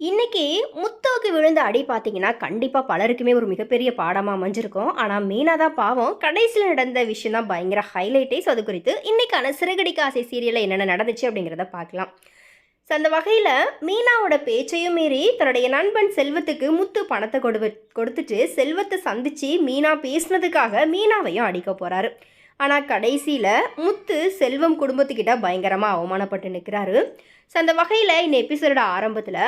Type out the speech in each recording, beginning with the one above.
இன்னைக்கு முத்துவுக்கு விழுந்த அடி பார்த்தீங்கன்னா கண்டிப்பாக பலருக்குமே ஒரு மிகப்பெரிய பாடமாக அமைஞ்சிருக்கும். ஆனால் மீனா தான் பாவம். கடைசியில் நடந்த விஷயம் தான் பயங்கர ஹைலைட்டே ஸோ அது குறித்து இன்னைக்கான சிறுகடி காசை சீரியலில் என்னென்ன நடந்துச்சு அப்படிங்கிறத பார்க்கலாம். ஸோ அந்த வகையில் மீனாவோட பேச்சையும் மீறி தன்னுடைய நண்பன் செல்வத்துக்கு முத்து பணத்தை கொடு கொடுத்துட்டு செல்வத்தை சந்தித்து மீனா பேசினதுக்காக மீனாவையும் அடிக்க போகிறாரு ஆனால் கடைசியில் முத்து செல்வம் குடும்பத்துக்கிட்ட பயங்கரமாக அவமானப்பட்டு நிற்கிறாரு ஸோ அந்த வகையில் இந்த எபிசோட ஆரம்பத்தில்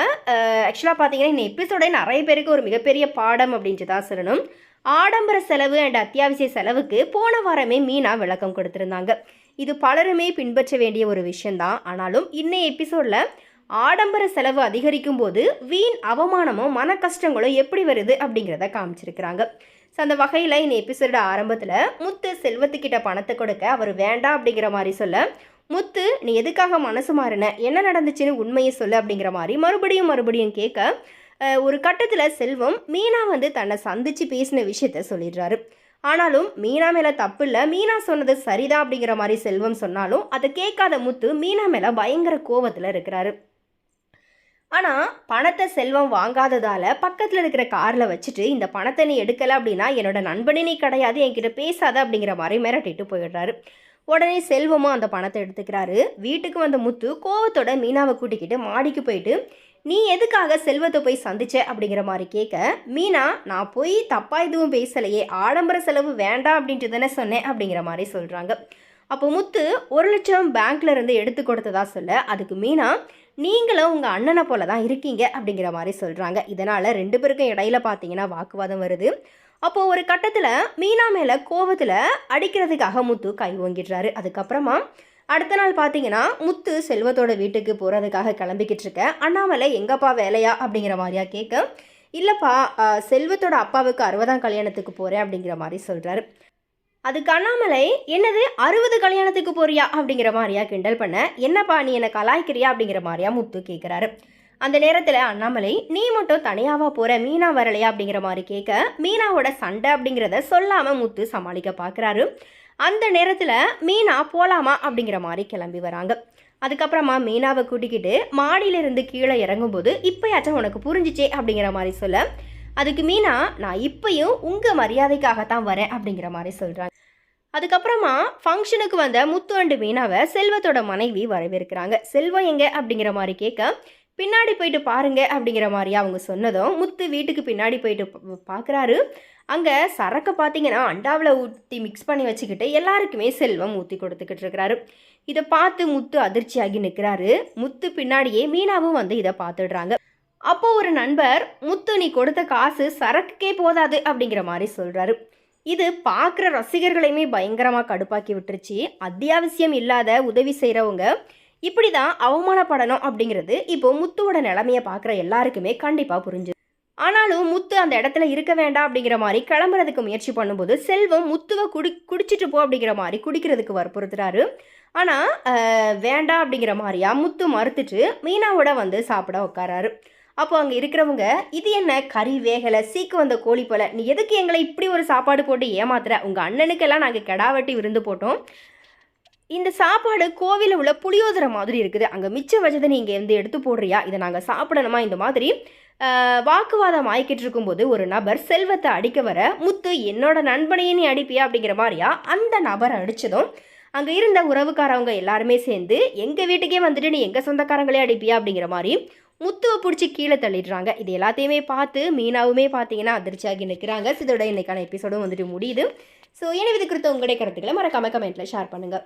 ஆக்சுவலாக பார்த்தீங்கன்னா இந்த எபிசோட நிறைய பேருக்கு ஒரு மிகப்பெரிய பாடம் அப்படின்ட்டு தான் சொல்லணும். ஆடம்பர செலவு அண்ட் அத்தியாவசிய செலவுக்கு போன வாரமே மீனா விளக்கம் கொடுத்துருந்தாங்க. இது பலருமே பின்பற்ற வேண்டிய ஒரு விஷயந்தான் ஆனாலும் இன்னைய எபிசோடில் ஆடம்பர செலவு அதிகரிக்கும் போது வீண் அவமானமும் மன கஷ்டங்களும் எப்படி வருது அப்படிங்கிறத காமிச்சிருக்கிறாங்க. ஸோ அந்த வகையில் இந்த எபிசோட ஆரம்பத்தில் முத்து செல்வத்துக்கிட்ட பணத்தை கொடுக்க அவர் வேண்டாம் அப்படிங்கிற மாதிரி சொல்ல முத்து நீ எதுக்காக மனசு மாறின? என்ன நடந்துச்சுன்னு உண்மையை சொல்லு அப்படிங்கிற மாதிரி மறுபடியும் மறுபடியும் கேட்க ஒரு கட்டத்தில் செல்வம் மீனா வந்து தன்னை சந்தித்து பேசின விஷயத்த சொல்லிடுறாரு. ஆனாலும் மீனா மேலே தப்பு இல்லை. மீனா சொன்னது சரிதான் அப்படிங்கிற மாதிரி செல்வம் சொன்னாலும் அதை கேட்காத முத்து மீனா மேலே பயங்கர கோவத்தில் இருக்கிறாரு. ஆனால் பணத்தை செல்வம் வாங்காததால் பக்கத்தில் இருக்கிற காரில் வச்சுட்டு இந்த பணத்தை நீ எடுக்கலை அப்படின்னா என்னோட நண்பனே நீ கிடையாது என்கிட்ட பேசாத அப்படிங்கிற மாதிரி மிரட்டிட்டு போயிடுறாரு. உடனே செல்வமும் அந்த பணத்தை எடுத்துக்கிறாரு. வீட்டுக்கு வந்த முத்து கோவத்தோட மீனாவை கூட்டிக்கிட்டு மாடிக்கு போயிட்டு நீ எதுக்காக செல்வத்தை போய் சந்திச்ச? அப்படிங்கிற மாதிரி கேட்க மீனா நான் போய் தப்பாக எதுவும் பேசலையே ஆடம்பர செலவு வேண்டாம் அப்படின்ட்டு தானே சொன்னேன் அப்படிங்கிற மாதிரி சொல்கிறாங்க அப்போ முத்து ஒரு லட்சம் பேங்க்ல இருந்து எடுத்து கொடுத்ததா சொல்ல அதுக்கு மீனா நீங்களும் உங்கள் அண்ணனை போல தான் இருக்கீங்க அப்படிங்கிற மாதிரி சொல்கிறாங்க இதனால் ரெண்டு பேருக்கும் இடையில பார்த்தீங்கன்னா வாக்குவாதம் வருது. அப்போது ஒரு கட்டத்தில் மீனா மேலே கோவத்தில் அடிக்கிறதுக்காக முத்து கை ஓங்கிடுறாரு. அதுக்கப்புறமா அடுத்த நாள் பார்த்தீங்கன்னா முத்து செல்வத்தோட வீட்டுக்கு போகிறதுக்காக கிளம்பிக்கிட்டு இருக்க. அண்ணாமலை எங்கப்பா வேலையா? அப்படிங்கிற மாதிரியா கேட்க இல்லைப்பா செல்வத்தோட அப்பாவுக்கு அறுபதாம் கல்யாணத்துக்கு போகிறேன் அப்படிங்கிற மாதிரி சொல்கிறாரு அதுக்கு அண்ணாமலை என்னது அறுபது கல்யாணத்துக்கு போறியா? அப்படிங்கிற மாதிரியா கிண்டல் பண்ண என்னப்பா நீ என்னை கலாய்க்கிறியா? அப்படிங்கிற மாதிரியா முத்து கேட்குறாரு அந்த நேரத்தில் அண்ணாமலை நீ மட்டும் தனியாவா போகிற மீனா வரலையா? அப்படிங்கிற மாதிரி கேட்க மீனாவோட சண்டை அப்படிங்கிறத சொல்லாமல் முத்து சமாளிக்க பார்க்குறாரு அந்த நேரத்தில் மீனா போகலாமா அப்படிங்கிற மாதிரி கிளம்பி வராங்க. அதுக்கப்புறமா மீனாவை கூட்டிக்கிட்டு மாடியிலிருந்து கீழே இறங்கும்போது இப்போயாச்சும் உனக்கு புரிஞ்சிச்சே? அப்படிங்கிற மாதிரி சொல்ல அதுக்கு மீனா நான் இப்பயும் உங்கள் மரியாதைக்காகத்தான் வரேன் அப்படிங்கிற மாதிரி சொல்கிறாங்க அதுக்கப்புறமா ஃபங்க்ஷனுக்கு வந்த முத்து அண்டு மீனாவை செல்வத்தோட மனைவி வரவேற்கிறாங்க. செல்வம் எங்க? அப்படிங்கிற மாதிரி கேட்க பின்னாடி போயிட்டு பாருங்க அப்படிங்கிற மாதிரி அவங்க சொன்னதும் முத்து வீட்டுக்கு பின்னாடி போயிட்டு பார்க்குறாரு அங்கே சரக்கை பார்த்தீங்கன்னா அண்டாவில் ஊற்றி மிக்ஸ் பண்ணி வச்சுக்கிட்டு எல்லாருக்குமே செல்வம் ஊற்றி கொடுத்துக்கிட்டு இருக்கிறாரு. இதை பார்த்து முத்து அதிர்ச்சியாகி நிற்கிறாரு. முத்து பின்னாடியே மீனாவும் வந்து இதை பார்த்துடுறாங்க. அப்போ ஒரு நண்பர் முத்து நீ கொடுத்த காசு சரக்குக்கே போதாது அப்படிங்கிற மாதிரி சொல்கிறாரு இது பார்க்குற ரசிகர்களையுமே பயங்கரமாக கடுப்பாக்கி விட்டுருச்சு. அத்தியாவசியம் இல்லாத உதவி செய்கிறவங்க இப்படி தான் அவமானப்படணும் அப்படிங்கிறது இப்போ முத்துவோட நிலமையை பார்க்குற எல்லாருக்குமே கண்டிப்பாக புரிஞ்சு. ஆனாலும் முத்து அந்த இடத்துல இருக்க வேண்டாம் அப்படிங்கிற மாதிரி கிளம்புறதுக்கு முயற்சி பண்ணும்போது செல்வம் முத்துவை குடி குடிச்சிட்டு போ அப்படிங்கிற மாதிரி குடிக்கிறதுக்கு வற்புறுத்துறாரு. ஆனால் வேண்டாம் அப்படிங்கிற மாதிரியா முத்து மறுத்துட்டு மீனாவோட வந்து சாப்பிட உட்காராரு. அப்போ அங்கே இருக்கிறவங்க இது என்ன? கறி வேகலை சீக்கு வந்த கோழி போல. நீ எதுக்கு எங்களை இப்படி ஒரு சாப்பாடு போட்டு ஏமாத்துற? உங்கள் அண்ணனுக்கெல்லாம் நாங்கள் கெடாவட்டி விருந்து போட்டோம். இந்த சாப்பாடு கோவிலில் உள்ள புளியோதரை மாதிரி இருக்குது. அங்கே மிச்சம் வச்சதை நீங்கள் வந்து எடுத்து போடுறியா? இதை நாங்கள் சாப்பிடணுமா? இந்த மாதிரி வாக்குவாதம் ஆயிக்கிட்டு இருக்கும்போது ஒரு நபர் செல்வத்தை அடிக்க வர முத்து என்னோட நண்பனையே நீ அடிப்பியா? அப்படிங்கிற மாதிரியா அந்த நபர் அடித்ததும் அங்கே இருந்த உறவுக்காரவங்க எல்லாருமே சேர்ந்து எங்கள் வீட்டுக்கே வந்துட்டு நீ எங்கள் சொந்தக்காரங்களே அடிப்பியா? அப்படிங்கிற மாதிரி முத்துவை பிடிச்சி கீழே தள்ளிடுறாங்க. இது எல்லாத்தையுமே பார்த்து மீனாவுமே பார்த்தீங்கன்னா அதிர்ச்சியாகி நிற்கிறாங்க. இதோட இன்னைக்கான எபிசோடும் வந்துட்டு முடியுது. ஸோ எனவே இது குறித்த உங்களுடைய கருத்துக்களை மறக்காம கமெண்ட்டில் ஷேர் பண்ணுங்கள்